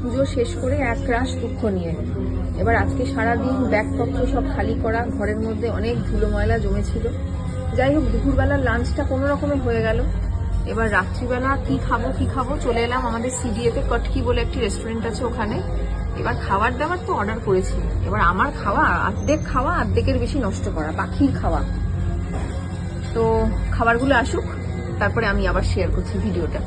পুজো শেষ করে এক রাশ দুঃখ নিয়ে। এবার আজকে সারাদিন ব্যাগপত্র সব খালি করা, ঘরের মধ্যে অনেক ধুলো ময়লা জমেছিল। যাই হোক, দুপুরবেলার লাঞ্চটা কোনো রকমে হয়ে গেল। এবার রাত্রিবেলা কি খাব কি খাব চলে এলাম আমাদের সিডিএতে কটকি বলে একটি রেস্টুরেন্ট আছে ওখানে। এবার খাবার দাবার তো অর্ডার করেছি। এবার আমার খাওয়া অর্ধেক খাওয়া অর্ধেকের বেশি নষ্ট করা পাখির খাওয়া। তো খাবারগুলো আসুক, তারপরে আমি আবার শেয়ার করছি ভিডিওটা।